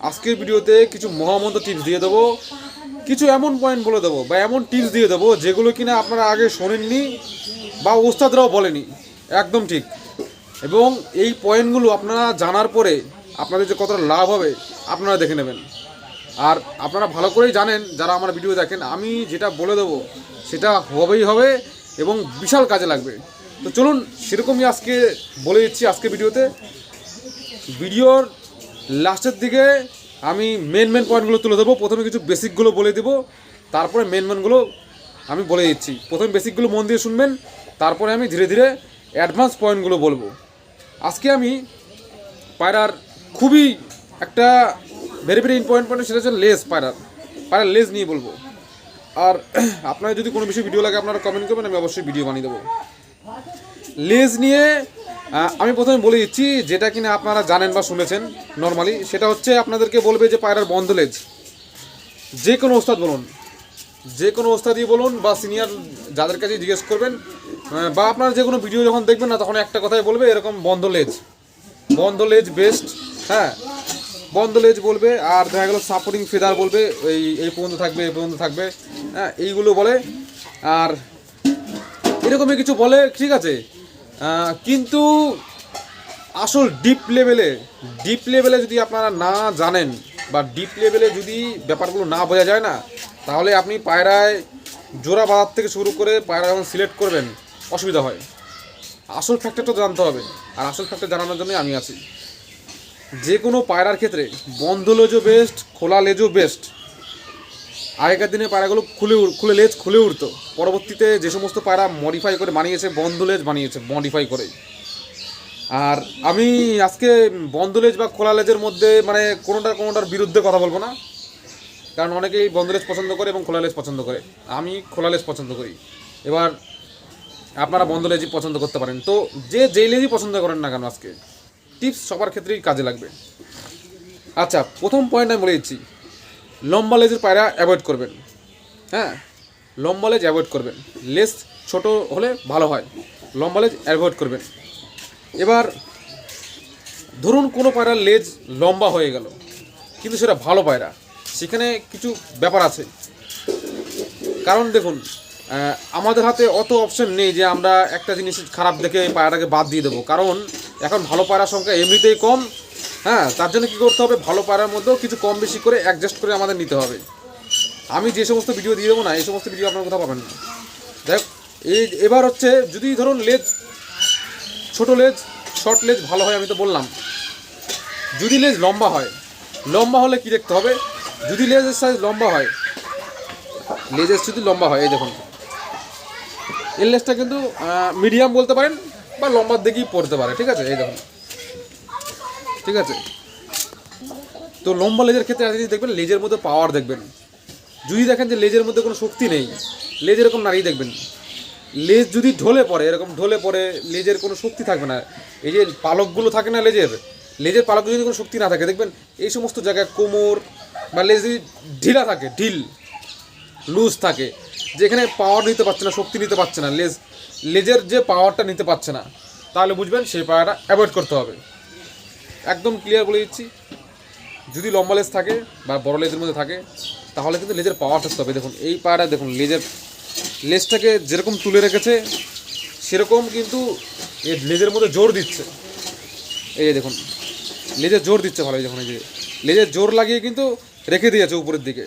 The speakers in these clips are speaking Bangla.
আজকের ভিডিওতে কিছু মহামন্ত্র টিপস দিয়ে দেবো। কিছু এমন পয়েন্ট বলে দেবো বা এমন টিপস দিয়ে দেবো যেগুলো কিনা আপনারা আগে শোনেননি বা ওস্তাদরাও বলেনি। একদম ঠিক। এবং এই পয়েন্টগুলো আপনারা জানার পরে আপনাদের যে কতটা লাভ হবে আপনারা দেখে নেবেন। আর আপনারা ভালো করেই জানেন, যারা আমার ভিডিও দেখেন, আমি যেটা বলে দেবো সেটা হবেই হবে এবং বিশাল কাজে লাগবে। তো চলুন সেরকমই আজকে বলে দিচ্ছি আজকে ভিডিওতে। ভিডিওর লাস্টের দিকে আমি মেন মেন পয়েন্টগুলো তুলে দেবো প্রথমে কিছু বেসিকগুলো বলে দেবো। তারপরে মেন মেনগুলো আমি বলে দিচ্ছি। প্রথমে বেসিকগুলো মন দিয়ে শুনবেন। তারপরে আমি ধীরে ধীরে অ্যাডভান্স পয়েন্টগুলো বলব। আজকে আমি পায়রার খুবই একটা ভেরি ভেরি ইম্পর্টেন্ট পয়েন্ট সেটা হচ্ছে লেস পায়রার। পায়রার লেস নিয়ে বলব। আর আপনার যদি কোনো বিষয়ে ভিডিও লাগে, আপনারা কমেন্ট করবেন, আমি অবশ্যই ভিডিও বানিয়ে দেবো। লেজ নিয়ে আমি প্রথমে বলে দিচ্ছি, যেটা কিনা আপনারা জানেন বা শুনেছেন নর্মালি সেটা হচ্ছে আপনাদেরকে বলবে যে পায়রার বন্ধ লেজ যে কোনো ওস্তাদ বলুন, যে কোনো ওস্তাদই বলুন বা সিনিয়র যাদের কাছে জিজ্ঞেস করবেন বা আপনারা যে কোনো ভিডিও যখন দেখবেন না, তখন একটা কথাই বলবে, এরকম বন্ধ লেজ বন্ধ লেজ বেস্ট হ্যাঁ? বন্ধ লেজ বলবে, আর দেখা গেলো সাপোর্টিং ফেদার বলবে, এই এই পর্যন্ত থাকবে, এই পর্যন্ত থাকবে হ্যাঁ? এইগুলো বলে, আর এরকমই কিছু বলে, ঠিক আছে? কিন্তু আসল ডিপ লেভেলে ডিপ লেভেলে যদি আপনারা না জানেন বা ডিপ লেভেলে যদি ব্যাপারগুলো না বোঝা যায় না, তাহলে আপনি পায়রায় জোড়া বাঁধার থেকে শুরু করে পায়রা যখন সিলেক্ট করবেন, অসুবিধা হয়। আসল ফ্যাক্টরটা জানতে হবে, আর আসল ফ্যাক্টর জানানোর জন্যই আমি আছি। যে কোনো পায়রার ক্ষেত্রে বন্ধ লেজও বেস্ট খোলা লেজও বেস্ট আগেকার দিনে পায়রাগুলো খুলে খুলে লেজ খুলে উঠতো পরবর্তীতে যে সমস্ত পায়রা মডিফাই করে বানিয়েছে, বন্ধ লেজ বানিয়েছে মডিফাই করে আর আমি আজকে বন্ধ লেজ বা খোলা লেজের মধ্যে মানে কোনোটা কোনোটার বিরুদ্ধে কথা বলব না। কারণ অনেকেই বন্ধ লেজ পছন্দ করে এবং খোলা লেজ পছন্দ করে। আমি খোলা লেজ পছন্দ করি। এবার আপনারা বন্ধ লেজই পছন্দ করতে পারেন। তো যে যেই লেজই পছন্দ করেন না কেন আজকে টিপস সবার ক্ষেত্রেই কাজে লাগবে। আচ্ছা প্রথম পয়েন্ট আমি বলে দিচ্ছি। লম্বা লেজের পায়রা অ্যাভয়েড করবেন। হ্যাঁ লম্বা লেজ অ্যাভয়েড করবেন। লেস ছোট হলে ভালো হয়। লম্বা লেজ অ্যাভয়েড করবেন। এবার ধরুন কোনো পায়রার লেজ লম্বা হয়ে গেল, কিন্তু সেটা ভালো পায়রা। সেখানে কিছু ব্যাপার আছে। কারণ দেখুন আমাদের হাতে অত অপশন নেই যে আমরা একটা জিনিস খারাপ দেখে পায়রাটাকে বাদ দিয়ে দেবো। কারণ এখন ভালো পায়রার সংখ্যা এমনিতেই কম হ্যাঁ তার জন্য কী করতে হবে? ভালো পায়রার মধ্যেও কিছু কম বেশি করে অ্যাডজাস্ট করে আমাদের নিতে হবে। আমি যে সমস্ত ভিডিও দিয়ে দেবো না, এই সমস্ত ভিডিও আপনার কোথাও পাবেন না। দেখ, এই এবার হচ্ছে, যদি ধরুন লেজ, ছোট লেজ শর্ট লেজ ভালো হয়, আমি তো বললাম। যদি লেজ লম্বা হয়, লম্বা হলে কি দেখতে হবে? যদি লেজের সাইজ লম্বা হয়, লেজের যদি লম্বা হয়, এই দেখুন। এর লেজটা কিন্তু মিডিয়াম বলতে পারেন, বা লম্বার দিকেই পড়তে পারে, ঠিক আছে? এই দেখুন। ঠিক আছে? তো লম্বা লেজের ক্ষেত্রে আপনি দেখবেন, লেজের মধ্যে পাওয়ার দেখবেন। যদি দেখেন যে লেজের মধ্যে কোনো শক্তি নেই, লেজ এরকম নাড়িয়ে দেখবেন। লেজ যদি ঢলে পড়ে, এরকম ঢলে পড়ে, লেজের কোনো শক্তি থাকবে না। এই যে পালকগুলো থাকে না লেজের লেজের পালকগুলো যদি কোনো শক্তি না থাকে, দেখবেন এই সমস্ত জায়গায় কোমর বা লেজ যদি ঢিলা থাকে, ঢিল, লুজ থাকে, যেখানে পাওয়ার নিতে পারছে না, শক্তি নিতে পারছে না, লেজ, লেজের যে পাওয়ারটা নিতে পারছে না, তাহলে বুঝবেন সেই পাওয়ারটা অ্যাভয়েড করতে হবে। একদম ক্লিয়ার বলে দিচ্ছি। যদি লম্বা লেজ থাকে বা বড় লেজের মধ্যে থাকে, তাহলে কিন্তু লেজের পাওয়ার থাকতে হবে দেখুন, এই পায়রা দেখুন, লেজের লেজটাকে যেরকম তুলে রেখেছে, সেরকম কিন্তু এর লেজের মধ্যে জোর দিচ্ছে। এই যে দেখুন, লেজের জোর দিচ্ছে ভালো দেখুন, এই যে লেজের জোর লাগিয়ে কিন্তু রেখে দিয়েছে উপরের দিকে।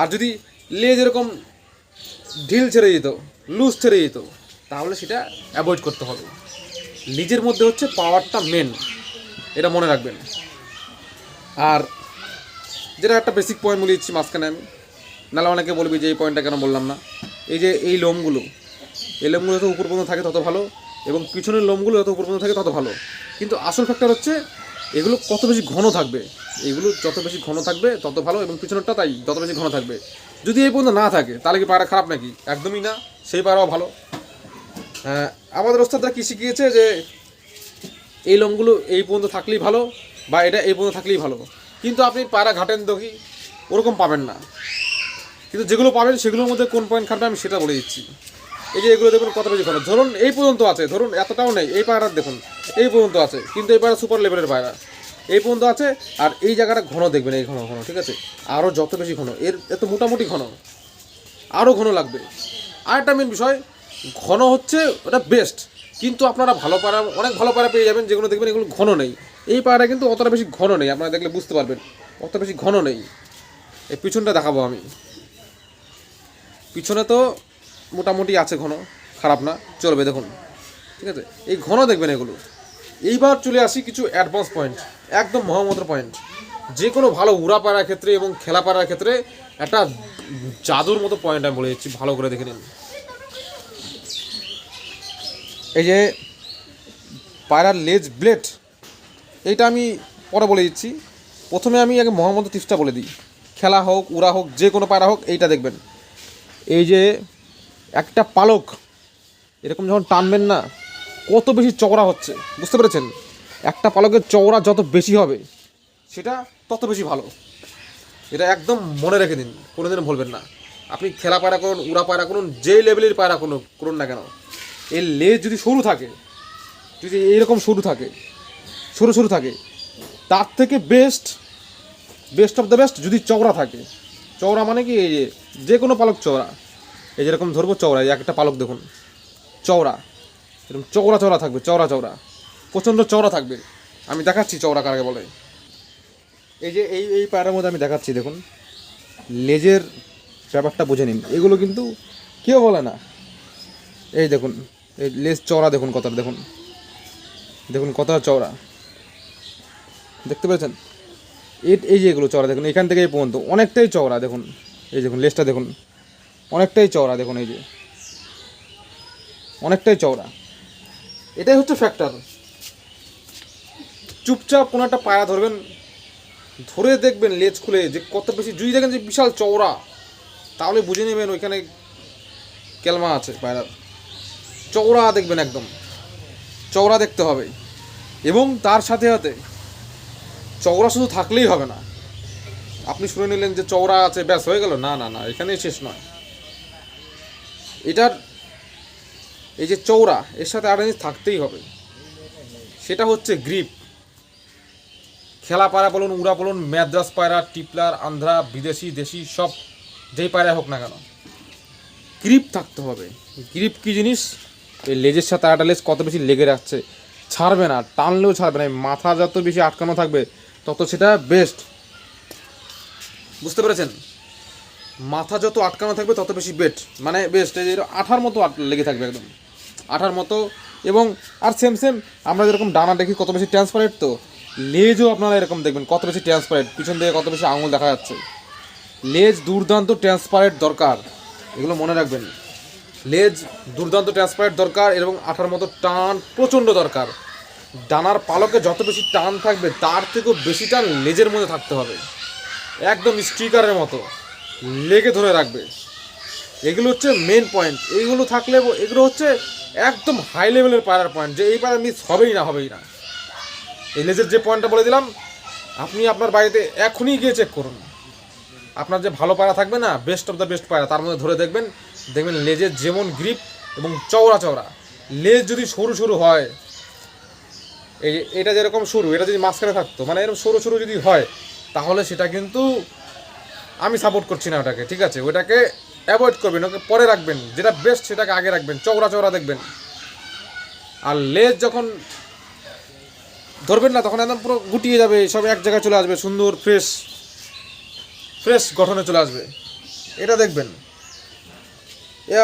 আর যদি লেজ এরকম ঢিল ছেড়ে যেত লুজ ছেড়ে যেত তাহলে সেটা অ্যাভয়েড করতে হবে। লেজের মধ্যে হচ্ছে পাওয়ারটা মেন এটা মনে রাখবেন। আর যেটা একটা বেসিক পয়েন্ট বলে দিচ্ছি মাঝখানে আমি। নাহলে অনেকে বলবি যে এই পয়েন্টটা কেন বললাম না। এই যে এই লোমগুলো এই লোমগুলো যত উপর পর্যন্ত থাকে তত ভালো এবং পিছনের লোমগুলো যত উপর পর্যন্ত থাকে তত ভালো। কিন্তু আসল ফ্যাক্টর হচ্ছে এগুলো কত বেশি ঘন থাকবে। এগুলো যত বেশি ঘন থাকবে তত ভালো এবং পিছনেরটা তাই যত বেশি ঘন থাকবে। যদি এই পর্যন্ত না থাকে, তাহলে কি পায়রা খারাপ নাকি? একদমই না, সেই পায়রাও ভালো। আমাদের ওস্তাদরা কী শিখিয়েছে যে এই লোমগুলো এই পর্যন্ত থাকলেই ভালো বা এটা এই পর্যন্ত থাকলেই ভালো। কিন্তু আপনি পায়রা ঘাটেন দেখি, ওরকম পাবেন না। কিন্তু যেগুলো পাবেন সেগুলোর মধ্যে কোন পয়েন্ট খাটবে আমি সেটা বলে দিচ্ছি। এই যে এগুলো দেখুন কত বেশি ঘন ধরুন এই পর্যন্ত আছে, ধরুন এতটাও নেই, এই পায়রার দেখুন, এই পর্যন্ত আছে, কিন্তু এই পায়রা সুপার লেভেলের পায়রা। এই পর্যন্ত আছে আর এই জায়গাটা ঘন দেখবেন, এই ঘন ঘন, ঠিক আছে? আরও যত বেশি ঘন, এর এত মোটামুটি ঘন আরও ঘন লাগবে। আর একটা মেন বিষয়, ঘন হচ্ছে ওটা বেস্ট কিন্তু আপনারা ভালো পাড়া অনেক ভালো পাড়া পেয়ে যাবেন, যেগুলো দেখবেন এগুলো ঘন নেই। এই পাড়াটা কিন্তু অতটা বেশি ঘন নেই, আপনারা দেখলে বুঝতে পারবেন। অত বেশি ঘন নেই। এই পিছনটা দেখাবো আমি। পিছনে তো মোটামুটি আছে ঘন, খারাপ না, চলবে দেখুন। ঠিক আছে? এই ঘন দেখবেন এগুলো। এইবার চলে আসি কিছু অ্যাডভান্স পয়েন্ট একদম মহামন্ত্র পয়েন্ট যে কোনো ভালো উড়া পাড়ার ক্ষেত্রে এবং খেলা পাড়ার ক্ষেত্রে একটা জাদুর মতো পয়েন্ট আমি বলে দিচ্ছি, ভালো করে দেখে নিন। এই যে পায়রার লেজ ব্লেড, এইটা আমি পরে বলে দিচ্ছি। প্রথমে আমি আগে মহামন্ত্র টিপসটা বলে দিই। খেলা হোক, উড়া হোক, যে কোনো পায়রা হোক, এইটা দেখবেন। এই যে একটা পালক, এরকম যখন টানবেন না, কত বেশি চওড়া হচ্ছে, বুঝতে পেরেছেন? একটা পালকের চওড়া যত বেশি হবে, সেটা তত বেশি ভালো। এটা একদম মনে রেখে দিন, কোনোদিনও ভুলবেন না। আপনি খেলা পায়রা করুন, উড়া পায়রা করুন, যেই লেভেলের পায়রা করুন করুন না কেন। এর লেজ যদি সরু থাকে, যদি এইরকম সরু থাকে, সরু সরু থাকে, তার থেকে best best of the best যদি চওড়া থাকে। চওড়া মানে কি? এই যে যে কোনো পালক চওড়া। এই যেরকম ধরবো চওড়া, এই একটা পালক দেখুন। চওড়া। এরকম চওড়া চওড়া থাকবে, চওড়া চওড়া। প্রচণ্ড চওড়া থাকবে। আমি দেখাচ্ছি চওড়া কারাকে বলে। এই যে এই এই পায়রার মধ্যে আমি দেখাচ্ছি, দেখুন। লেজের ব্যাপারটা বুঝে নিন। এগুলো কিন্তু কেউ বলে না। এই দেখুন লেজ চওড়া দেখুন কতটা, দেখুন। দেখুন কতটা চওড়া। দেখতে পেয়েছেন এই এই যে এগুলো চওড়া, দেখুন, এখান থেকে এই পর্যন্ত। অনেকটাই চওড়া, দেখুন। এই দেখুন লেজটা দেখুন। অনেকটাই চওড়া, দেখুন, এই যে। অনেকটাই চওড়া। এটাই হচ্ছে ফ্যাক্টর চুপচাপ কোনো একটা পায়রা ধরবেন, ধরে দেখবেন লেজ খুলে যে কত বেশি, যদি দেখেন যে বিশাল চওড়া, তাহলে বুঝে নেবেন ওইখানে কেলমা আছে পায়রার। চওড়া দেখবেন একদম। চওড়া দেখতে হবে। এবং তার সাথে সাথে চওড়া শুধু থাকলেই হবে না। আপনি শুনে নিলেন যে চওড়া আছে, ব্যাস, হয়ে গেল। না না না, এখানেই শেষ নয়। এটার এই যে চওড়া, এর সাথে আরেঞ্জ থাকতেই হবে। সেটা হচ্ছে গ্রিপ। খেলা পায়রা বলুন, উড়া বলুন ম্যাদ্রাস পায়রা, টিপলার, আন্ধ্রা, বিদেশি, দেশি, সব যেই পায়রা হোক না কেন, গ্রিপ থাকতে হবে। গ্রিপ কি জিনিস? এই লেজের সাথে আটা লেজ কত বেশি লেগে রাখছে? ছাড়বে না, টানলেও ছাড়বে না মাথা যত বেশি আটকানো থাকবে, তত সেটা বেস্ট বুঝতে পেরেছেন? মাথা যত আটকানো থাকবে, তত বেশি বেট মানে বেস্ট এই আঠার মতো লেগে থাকবে একদম। আঠার মতো। এবং আর সেম সেম আমরা যেরকম ডানা দেখি, কত বেশি ট্রান্সপারেন্ট তো? লেজও আপনারা এরকম দেখবেন, কত বেশি ট্রান্সপারেন্ট পিছন থেকে কত বেশি আঙুল দেখা যাচ্ছে। লেজ দুর্দান্ত ট্রান্সপারেন্ট দরকার। এগুলো মনে রাখবেন। লেজ, দুর্দান্ত ট্রান্সপারেন্ট দরকার এবং আঠার মতো টান প্রচণ্ড দরকার। ডানার পালকে যত বেশি টান থাকবে, তার থেকেও বেশি টান লেজের মধ্যে থাকতে হবে। একদম স্টিকারের মতো। লেগে ধরে রাখবে। এগুলো হচ্ছে মেন পয়েন্ট এইগুলো থাকলে এগুলো হচ্ছে একদম হাই লেভেলের পায়রার পয়েন্ট যে এই পায়রা মিস হবেই না হবেই না। এই লেজের যে পয়েন্টটা বলে দিলাম, আপনি আপনার বাড়িতে এখনই গিয়ে চেক করুন। আপনার যে ভালো পায়রা থাকবে না বেস্ট অফ দ্য বেস্ট পায়রা তার মধ্যে ধরে দেখবেন দেখবেন লেজের যেমন গ্রিপ এবং চওড়া চওড়া। লেজ যদি সরু সরু হয়, এই এটা যেরকম সরু, এটা যদি মাঝখানে থাকতো মানে এরকম সরু সরু যদি হয়, তাহলে সেটা কিন্তু আমি সাপোর্ট করছি না ওটাকে, ঠিক আছে? ওটাকে অ্যাভয়েড করবেন, ওকে পরে রাখবেন, যেটা বেস্ট সেটাকে আগে রাখবেন, চওড়া চওড়া দেখবেন। আর লেজ যখন ধরবেন না, তখন একদম পুরো গুটিয়ে যাবে, সব এক জায়গায় চলে আসবে, সুন্দর ফ্রেশ ফ্রেশ গঠনে চলে আসবে। এটা দেখবেন।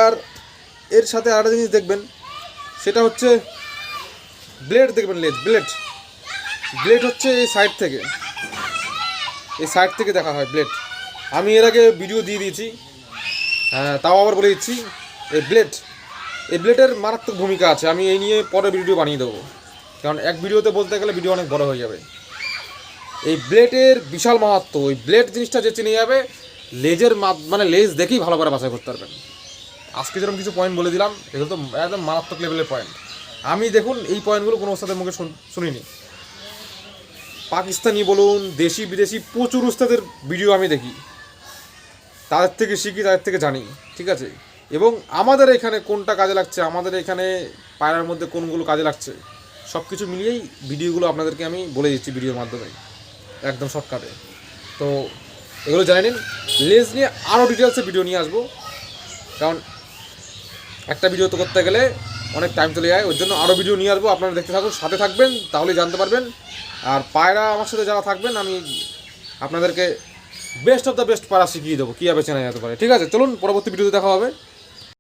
আর এর সাথে আরেকটা জিনিস দেখবেন, সেটা হচ্ছে ব্লেড দেখবেন, লেজ ব্লেড ব্লেড হচ্ছে এই সাইড থেকে। এই সাইড থেকে দেখা হয় ব্লেড আমি এর আগে ভিডিও দিয়ে দিয়েছি হ্যাঁ তাও আবার বলে দিচ্ছি, এই ব্লেড এই ব্লেডের মারাত্মক ভূমিকা আছে, আমি এই নিয়ে পরে ভিডিও বানিয়ে দেবো। কারণ এক ভিডিওতে বলতে গেলে ভিডিও অনেক বড় হয়ে যাবে। এই ব্লেডের বিশাল মাহাত্ম, ওই ব্লেড জিনিসটা যে চিনে যাবে, লেজের মানে লেজ দেখেই ভালো করে বাছাই করতে পারবেন। আজকে যেরকম কিছু পয়েন্ট বলে দিলাম, এগুলো তো একদম মারাত্মক লেভেলের পয়েন্ট আমি দেখুন, এই পয়েন্টগুলো কোনো ওস্তাদের মুখে শুন- শুনিনি। পাকিস্তানি বলুন, দেশি, বিদেশি, প্রচুর উস্তাদের ভিডিও আমি দেখি। তাদের থেকে শিখি তাদের থেকে জানি, ঠিক আছে? এবং আমাদের এখানে কোনটা কাজে লাগছে, আমাদের এখানে পায়রার মধ্যে কোনগুলো কাজে লাগছে সব কিছু মিলিয়েই ভিডিওগুলো আপনাদেরকে আমি বলে দিচ্ছি ভিডিওর মাধ্যমে, একদম শর্টকাটে তো এগুলো জানে নিন। লেজ নিয়ে আরও ডিটেলসে ভিডিও নিয়ে আসব। কারণ একটা ভিডিও তো করতে গেলে অনেক টাইম চলে যায়। ওর জন্য আরও ভিডিও নিয়ে আসব। আপনারা দেখতে থাকুন, সাথে থাকবেন, তাহলেই জানতে পারবেন। আর পায়রা আমার সাথে যারা থাকবেন, আমি আপনাদেরকে বেস্ট অফ দ্য বেস্ট পায়রা শিখিয়ে দেবো। কীভাবে চেনা যেতে পারে। ঠিক আছে, চলুন, পরবর্তী ভিডিওতে দেখা হবে।